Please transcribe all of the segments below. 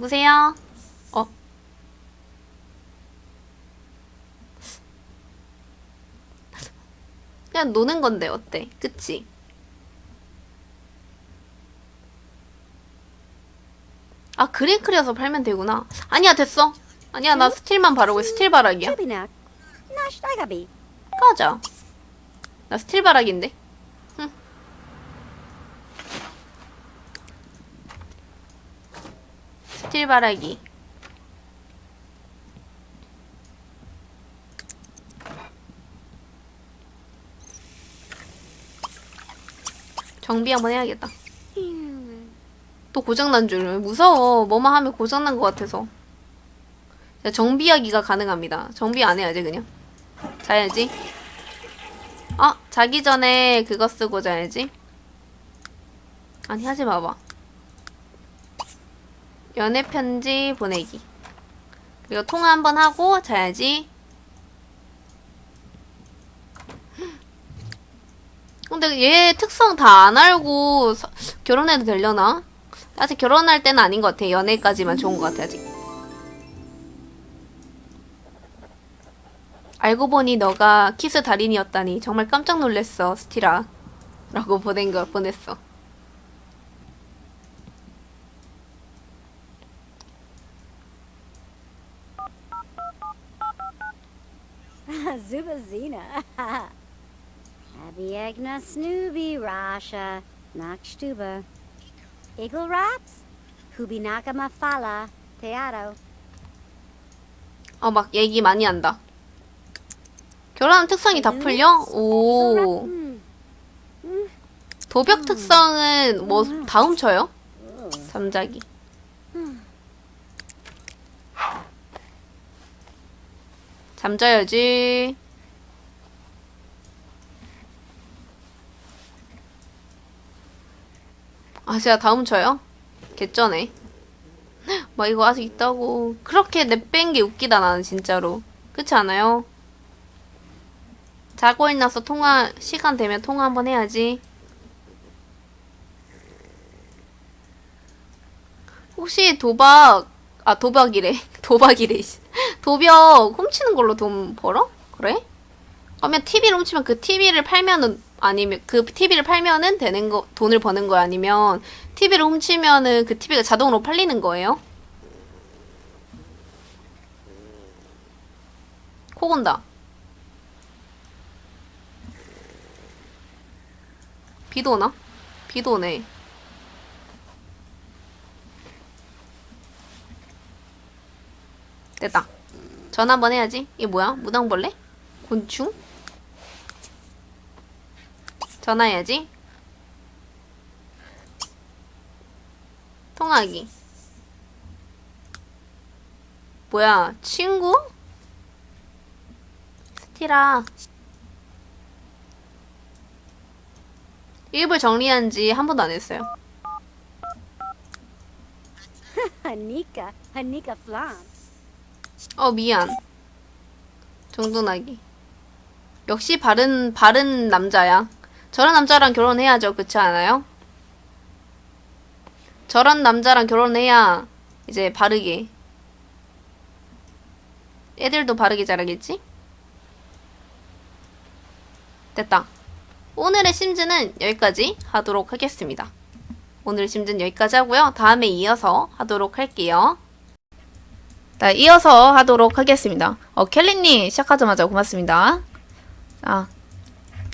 누구세요? 어? 그냥 노는 건데 어때? 그치? 아 그릴 그려서 팔면 되구나. 아니야 됐어. 아니야 나 스틸만 바르고. 스틸 Dagabi. 꺼져. 나 스틸 바락인데. 스틸 바락이. 정비 한번 해야겠다. 또 고장난 줄 무서워. 뭐만 하면 고장난 것 같아서. 자, 정비하기가 가능합니다. 정비 안 해야지 그냥. 자야지. 어, 자기 전에 그거 쓰고 자야지. 아니, 하지 마봐. 연애 편지 보내기. 그리고 통화 한번 하고 자야지. 근데 얘 특성 다 안 알고 서- 결혼해도 되려나? 아직 결혼할 때는 아닌 것 같아. 연애까지만 좋은 것 같아, 아직. 알고 보니 너가 키스 달인이었다니 정말 깜짝 놀랐어, 스티라. 라고 보낸 걸 보냈어. Zubazina. Abiegna Snooby Rasha. Nakshtuba. Eagle Raps. Hubinaka Mafala. Teatro. 어, 막 얘기 많이 한다. 결혼하면 특성이 다 풀려? 오. Hmm. 도벽 특성은 뭐다 훔쳐요? 잠자기. 잠자야지. 아, 제가 다 훔쳐요? 개쩌네. 막 이거 아직 있다고. 그렇게 내뺀 게 웃기다, 나는 진짜로. 그렇지 않아요? 자고 일어나서 통화, 시간 되면 통화 한번 해야지. 혹시 도박, 아, 도박이래. 도박이래. 씨. 도벽 훔치는 걸로 돈 벌어? 그래? 그러면 TV를 훔치면 그 TV를 팔면은, 아니면, 그 TV를 팔면은 되는 거, 돈을 버는 거야? 아니면, TV를 훔치면은 그 TV가 자동으로 팔리는 거예요? 코 건다. 비도 오나? 비도 오네. 됐다. 전화 한번 해야지. 이게 뭐야? 무당벌레? 곤충? 전화해야지. 통화하기. 뭐야? 친구? 스티라. 일부 정리한 지 한 번도 안 했어요. Hanika. Hanika Flam. 어, 미안. 정돈하기. 역시 바른, 바른 남자야. 저런 남자랑 결혼해야죠. 그렇지 않아요? 저런 남자랑 결혼해야 이제 바르게. 애들도 바르게 자라겠지? 됐다. 오늘의 심즈는 여기까지 하도록 하겠습니다. 오늘 심즈는 여기까지 하고요. 다음에 이어서 하도록 할게요. 자, 이어서 하도록 하겠습니다. 어, 켈리님 시작하자마자 고맙습니다. 아,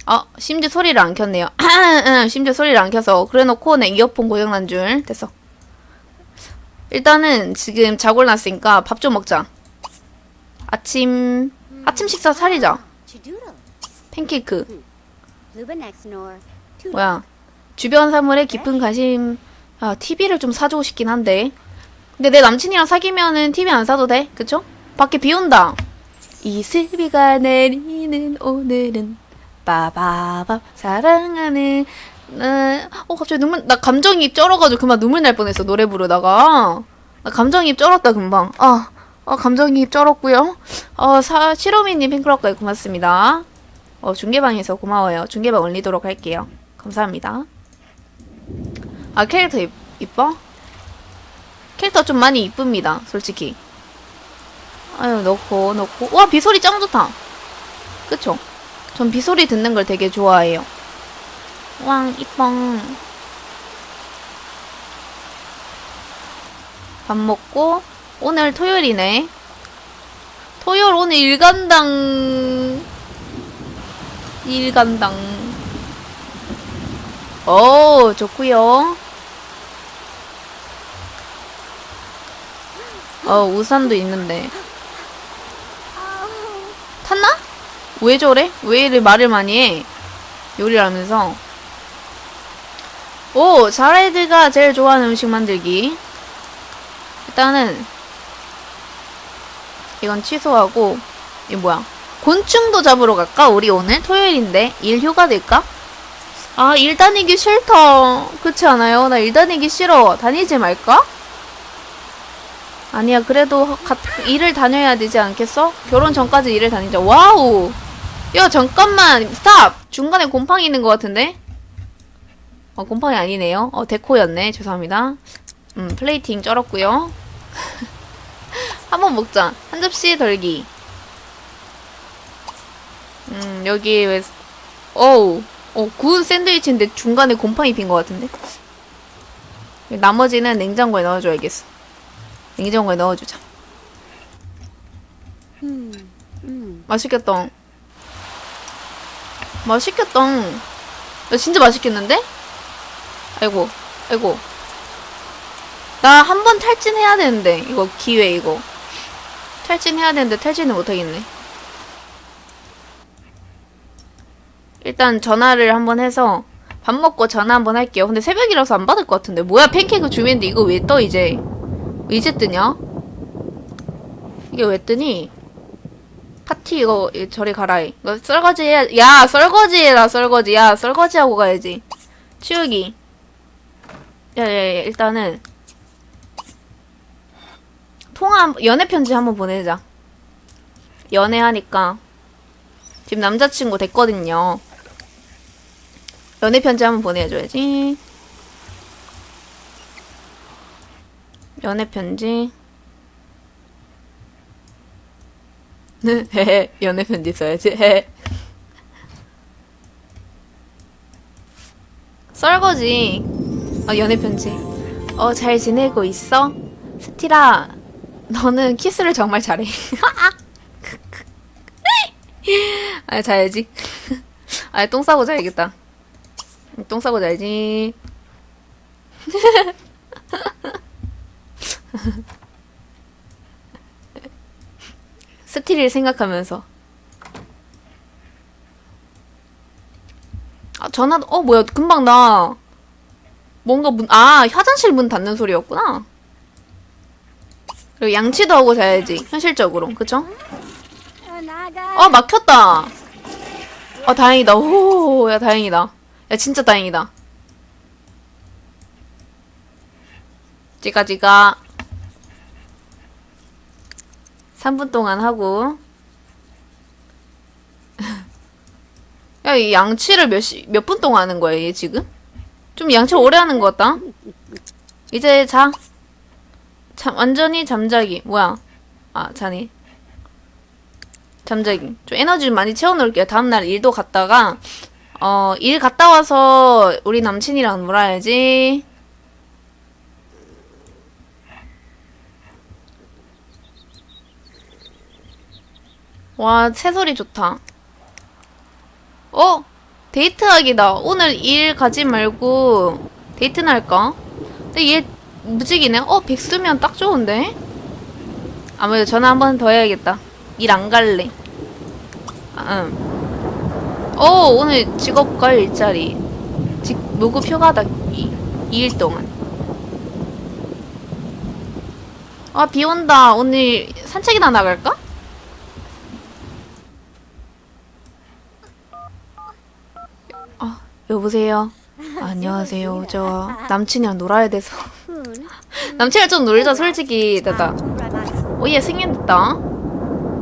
어, 심지어 소리를 안 켰네요. 심지어 소리를 안 켜서 그래놓고 내 이어폰 고장난 줄 됐어. 일단은 지금 자고 일어났으니까 밥 좀 먹자. 아침 아침 식사 차리자. 팬케이크. 뭐야? 주변 사물에 깊은 관심. 아, TV를 좀 사주고 싶긴 한데. 근데 내 남친이랑 사귀면은 TV 안 사도 돼? 그쵸? 밖에 비 온다. 이슬비가 내리는 오늘은 빠바바 사랑하는 나- 어 갑자기 눈물 나 감정이입 쩔어가지고 그만 눈물 날 뻔했어 노래 부르다가 나 감정이입 쩔었다 금방 아, 아 감정이입 쩔었고요 어 사, 시로미님 팬클럽까지 고맙습니다 어 중계방에서 고마워요 중계방 올리도록 할게요 감사합니다 아 캐릭터 이, 이뻐? 캐릭터 좀 많이 이쁩니다, 솔직히. 아유, 넣고, 넣고. 와, 비소리 짱 좋다. 그쵸? 전 비소리 듣는 걸 되게 좋아해요. 왕, 이뻥. 밥 먹고, 오늘 토요일이네. 토요일 오늘 일간당. 일간당. 오, 좋구요. 어, 우산도 있는데. 탔나? 왜 저래? 왜 이래 말을 많이 해? 요리를 하면서. 오, 자레드가 제일 좋아하는 음식 만들기. 일단은, 이건 취소하고, 이 뭐야. 곤충도 잡으러 갈까? 우리 오늘 토요일인데. 일 휴가 될까? 아, 일 다니기 싫다. 그렇지 않아요? 나 일 다니기 싫어. 다니지 말까? 아니야, 그래도 가, 일을 다녀야 되지 않겠어? 결혼 전까지 일을 다니자. 와우! 야, 잠깐만! 스탑! 중간에 곰팡이 있는 것 같은데? 어, 곰팡이 아니네요. 어, 데코였네. 죄송합니다. 음, 플레이팅 쩔었고요 한번 먹자. 한 접시 덜기. 음, 여기 왜, 어우, 어, 구운 샌드위치인데 중간에 곰팡이 핀 것 같은데? 나머지는 냉장고에 넣어줘야겠어. 냉장고에 넣어주자. Hmm. 맛있겠다. 맛있겠다. 야, 진짜 맛있겠는데? 아이고, 아이고. 나 한 번 탈진해야 되는데, 이거 기회, 이거. 탈진해야 되는데, 탈진을 못하겠네. 일단 전화를 한번 해서, 밥 먹고 전화 한번 할게요. 근데 새벽이라서 안 받을 것 같은데. 뭐야, 팬케이크 주면인데 이거 왜 떠, 이제? 이제 뜨냐? 이게 왜 뜨니? 파티 이거 이- 저리 가라. 이거 설거지 해야 야 설거지 해라 설거지 야 설거지 하고 가야지. 치우기. 야야야 일단은 통화 한- 연애 편지 한번 보내자. 연애하니까 지금 남자친구 됐거든요. 연애 편지 한번 보내줘야지. 연애 편지. 헤헤 연애 편지 써야지. 헤 설거지. 어 연애 편지. 어 잘 지내고 있어? 스티라 너는 키스를 정말 잘해. 아 자야지. 아 똥 싸고 자야겠다. 똥 싸고 자야지 스티리를 생각하면서. 아 전화 어 뭐야 금방 나. 뭔가 문 아 화장실 문 닫는 소리였구나. 그리고 양치도 하고 자야지 현실적으로. 그쵸? 어 막혔다. 어 다행이다. 오야 다행이다. 야 진짜 다행이다. 지가지가 3분 동안 하고 야 이 양치를 몇몇 분 동안 하는 거야 얘 지금? 좀 양치 오래 하는 것 같다 이제 자 잠, 완전히 잠자기 뭐야 아 자네 잠자기. 좀 에너지 좀 많이 채워놓을게요. 다음날 일도 갔다가, 어, 일 갔다 와서 우리 남친이랑 놀아야지. 와, 새소리 좋다. 어? 데이트하기다. 오늘 일 가지 말고 데이트나 할까? 근데 얘 무직이네. 어, 백수면 딱 좋은데? 아무래도 전화 한 번 더 해야겠다. 일 안 갈래. 아, 응. 어, 오늘 직업과 일자리. 직, 무급 휴가다. 2, 2일 동안. 아, 비 온다. 오늘 산책이나 나갈까? 아, 여보세요. 안녕하세요. 저 남친이랑 놀아야 돼서. 남친이랑 좀 놀자, 솔직히. 됐다. 오예 승인 됐다.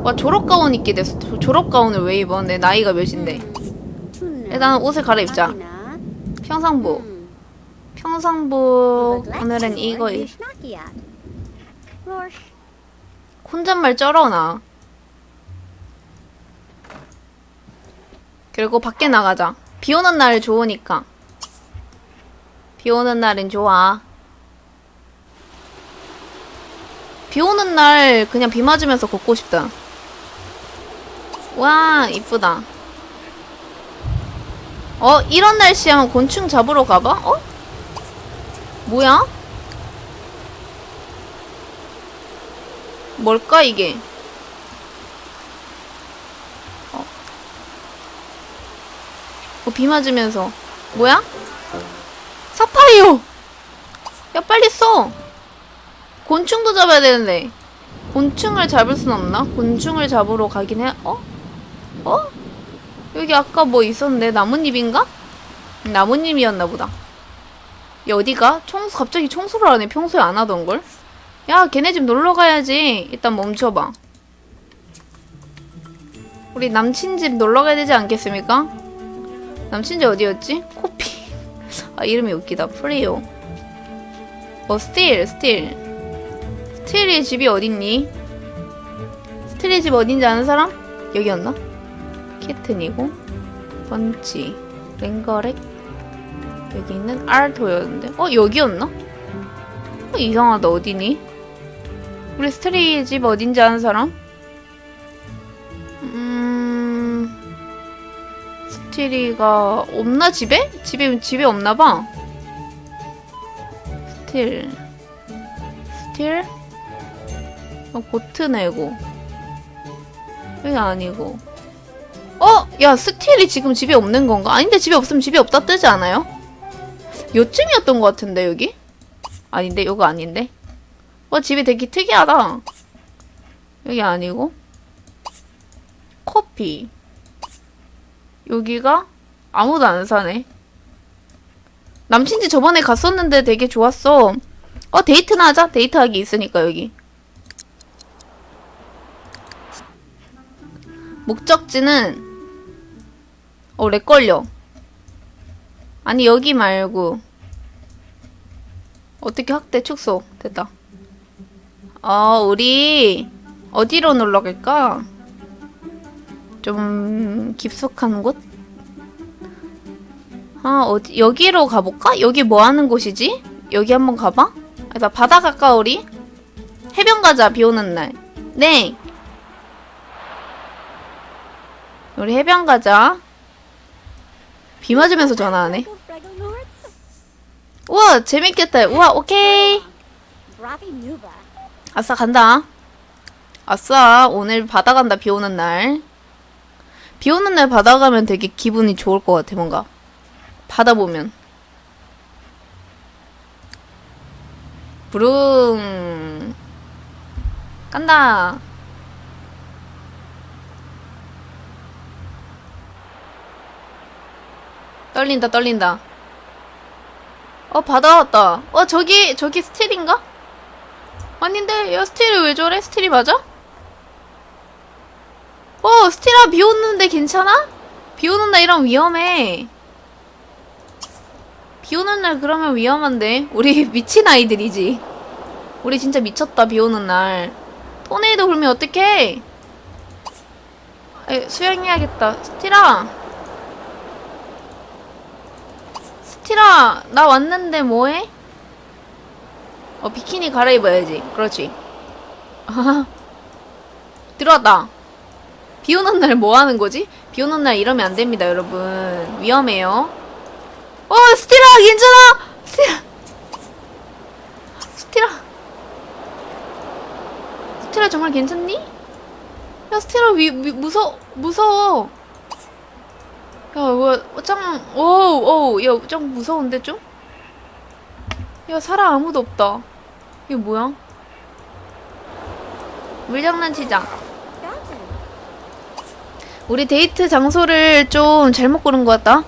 와 졸업 가운 입게 됐어. 조- 졸업 가운을 왜 입어? 내 나이가 몇인데? 일단 옷을 갈아입자. 평상복. 평상복 오늘은 이거 입- 혼잣말 쩔어나. 그리고 밖에 나가자. 비 오는 날 좋으니까. 비 오는 날은 좋아. 비 오는 날 그냥 비 맞으면서 걷고 싶다. 와, 이쁘다. 어, 이런 날씨 하면 곤충 잡으러 가봐? 어? 뭐야? 뭘까, 이게? 어, 비 맞으면서. 뭐야? 사파이어! 야, 빨리 써! 곤충도 잡아야 되는데. 곤충을 잡을 순 없나? 곤충을 잡으러 가긴 해. 어? 어? 여기 아까 뭐 있었는데 나뭇잎인가? 음, 나뭇잎이었나 보다. 야 어디가? 청소 갑자기 청소를 하네. 평소에 안 하던 걸. 야 걔네 집 놀러 가야지. 일단 멈춰봐. 우리 남친 집 놀러 가야 되지 않겠습니까? 남친 집 어디였지? 코피. 아 이름이 웃기다. 프리오. 어 스틸 스틸. 스틸이 집이 어딨니? 스틸이 집 어딘지 아는 사람? 여기였나? 키튼이고 번치 랭거렉 여기 있는 알토였는데 어 여기였나? 어, 이상하다 어디니? 우리 스트리 집 어딘지 아는 사람? 스티리가 없나 집에? 집에 집에 없나 봐 스틸 스틸 어 고트네고 여기 아니고 어? 야, 스틸이 지금 집에 없는 건가? 아닌데 집에 없으면 집에 없다 뜨지 않아요? 요쯤이었던 것 같은데, 여기? 아닌데, 이거 아닌데? 어, 집이 되게 특이하다. 여기 아니고. 커피. 여기가 아무도 안 사네. 남친 집 저번에 갔었는데 되게 좋았어. 어, 데이트나 하자. 데이트하기 있으니까, 여기. 목적지는 어, 렉 걸려. 아니, 여기 말고. 어떻게 확대 축소. 됐다. 어, 우리, 어디로 놀러 갈까? 좀, 깊숙한 곳? 아, 어디, 여기로 가볼까? 여기 뭐 하는 곳이지? 여기 한번 가봐? 아, 나 바다 가까, 우리? 해변 가자, 비 오는 날. 네! 우리 해변 가자. 비 맞으면서 전화하네. 우와, 재밌겠다. 우와, 오케이. 아싸, 간다. 아싸, 오늘 바다 간다, 비 오는 날. 비 오는 날 바다 가면 되게 기분이 좋을 것 같아, 뭔가. 바다 보면. 부릉. 간다. 떨린다, 떨린다. 어, 바다 왔다. 어, 저기, 저기 스틸인가? 아닌데, 야, 스틸이 왜 저래? 스틸이 맞아? 어, 스틸아, 비 오는데 괜찮아? 비 오는 날 이러면 위험해. 비 오는 날 그러면 위험한데? 우리 미친 아이들이지. 우리 진짜 미쳤다, 비 오는 날. 토네이도 불면 어떡해? 에, 수영해야겠다. 스틸아. 스틸아, 나 왔는데 뭐해? 어, 비키니 갈아입어야지. 그렇지. 들어왔다. 비 오는 날 뭐 하는 거지? 비 오는 날 이러면 안 됩니다, 여러분. 위험해요. 어, 스티라, 괜찮아! 스티라! 스티라! 스티라 정말 괜찮니? 야, 스티라 위, 위, 무서, 무서워. 야, 뭐, 짱, 오우, 오우, 야, 좀 무서운데, 좀? 야, 사람 아무도 없다. 이게 뭐야? 물장난치자. 우리 데이트 장소를 좀 잘못 고른 것 같다.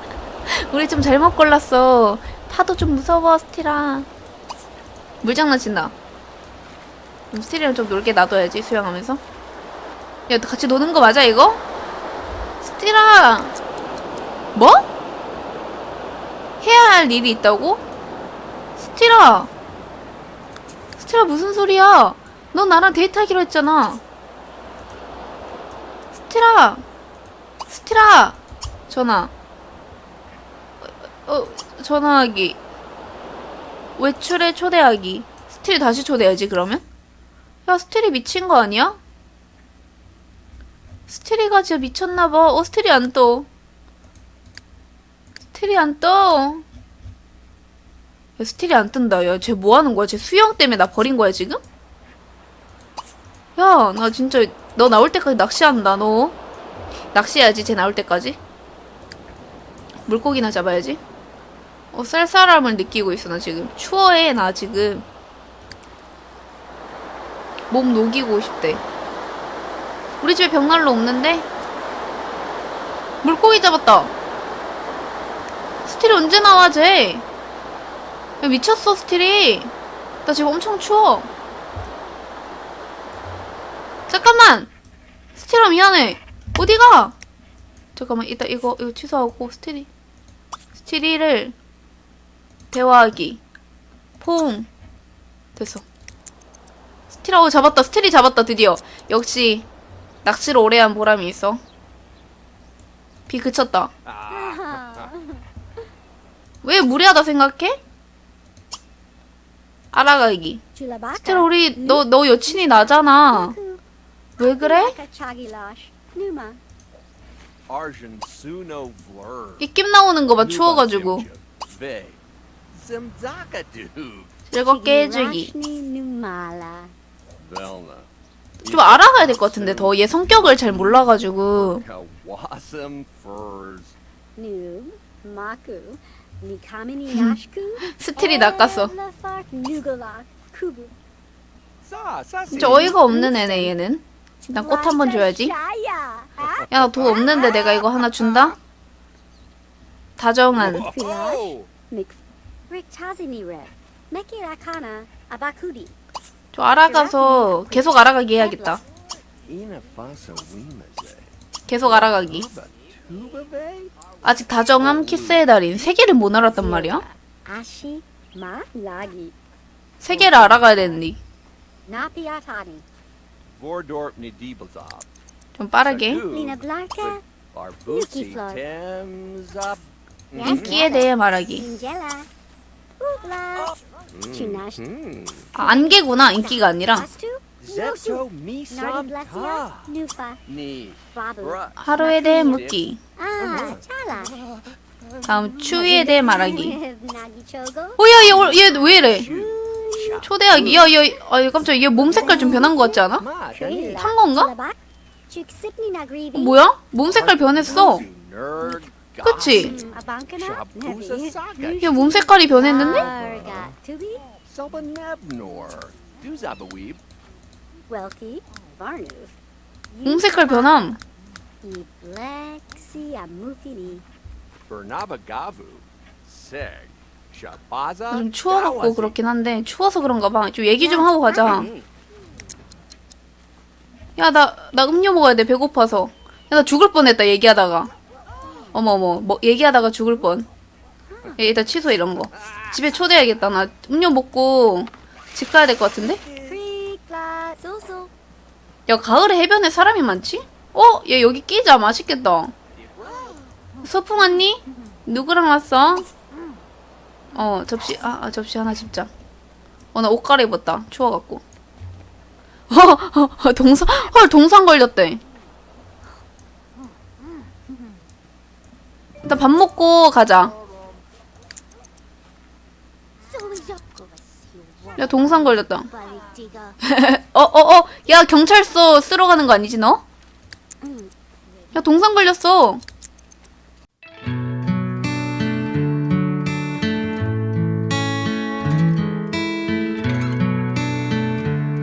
우리 좀 잘못 골랐어. 파도 좀 무서워, 스티라. 물장난 친다. 그럼 스티리랑 좀 놀게 놔둬야지, 수영하면서. 야, 너 같이 노는 거 맞아, 이거? 스티라! 뭐? 해야 할 일이 있다고? 스티라! 스티라 무슨 소리야? 너 나랑 데이트하기로 했잖아. 스티라! 스티라! 전화. 어, 어, 전화하기. 외출에 초대하기. 스틸 다시 초대해야지, 그러면? 야, 스틸이 미친 거 아니야? 스틸이가 진짜 미쳤나봐. 어, 스틸이 안 떠. 스틸이 안 떠. 야, 스틸이 안 뜬다. 야, 쟤 뭐 하는 거야? 쟤 수영 때문에 나 버린 거야, 지금? 야, 나 진짜, 너 나올 때까지 낚시한다, 너. 낚시해야지, 쟤 나올 때까지. 물고기나 잡아야지. 어, 쌀쌀함을 느끼고 있어, 나 지금. 추워해, 나 지금. 몸 녹이고 싶대. 우리 집에 벽난로 없는데? 물고기 잡았다. 스틸이 언제 나와, 쟤? 야, 미쳤어, 스틸이. 나 지금 엄청 추워. 잠깐만! 스틸아, 미안해. 어디가? 잠깐만, 이따 이거, 이거 취소하고, 스틸이. 스틸이를 대화하기. 포옹. 됐어. 스틸하고 잡았다. 스틸이 잡았다, 드디어. 역시, 낚시를 오래 한 보람이 있어. 비 그쳤다. 왜 무리하다 생각해? 알아가기. 스틸 우리 너 너 여친이 나잖아. 왜 그래? 입김 나오는 거 봐 추워가지고. 즐겁게 해주기. 좀 알아가야 될 것 같은데 더 얘 성격을 잘 몰라가지고. 스틸이 낚았어. 진짜 어이가 없는 애네 얘는. 난 꽃 한 번 줘야지. Ah, 야나 돈 없는데 내가 이거 하나 준다? 다정한. Oh. 좀 알아가서 계속 알아가기 해야겠다. 계속 알아가기. 아직 다정함 키스의 달인 세 개를 못 알았단 말이야? 세 개를 알아가야 되는데. 좀 빠르게. 인기에 대해 말하기. Hmm. 아, 안개구나 인기가 아니라. 하루에 대해 묻기. Ah. 다음 추위에 대해 말하기. 오야 얘왜 이래? Sha. 초대하기. 야, 얘, 아, 깜짝 얘몸 색깔 좀 변한 것 같지 않아? 탄 건가? 어, 뭐야? 몸 색깔 변했어. 그치? Mm. 얘몸 색깔이 변했는데? 몸 색깔 변함. Bernabagavu. Seg. 좀 추워갖고 그렇긴 한데 추워서 그런가 봐. 좀 얘기 좀 하고 가자. 야, 나, 나 음료 먹어야 돼. 배고파서. 야, 나 죽을 뻔했다. 얘기하다가. 어머, 어머. 뭐, 얘기하다가 죽을 뻔. 야, 일단 취소 이런 거. 집에 초대해야겠다. 나 음료 먹고 집 가야 될 것 같은데? 야, 가을에 해변에 사람이 많지? 어? 얘 여기 끼자. 맛있겠다. 소풍 왔니? 누구랑 왔어? 어, 접시, 아, 아, 접시 하나 집자. 어, 나 옷 갈아입었다. 추워갖고. 어, 동상, 헐, 동상 걸렸대. 일단 밥 먹고 가자. 야, 동상 걸렸다. 어, 어, 어. 야, 경찰서 쓰러 가는 거 아니지, 너? 야, 동상 걸렸어.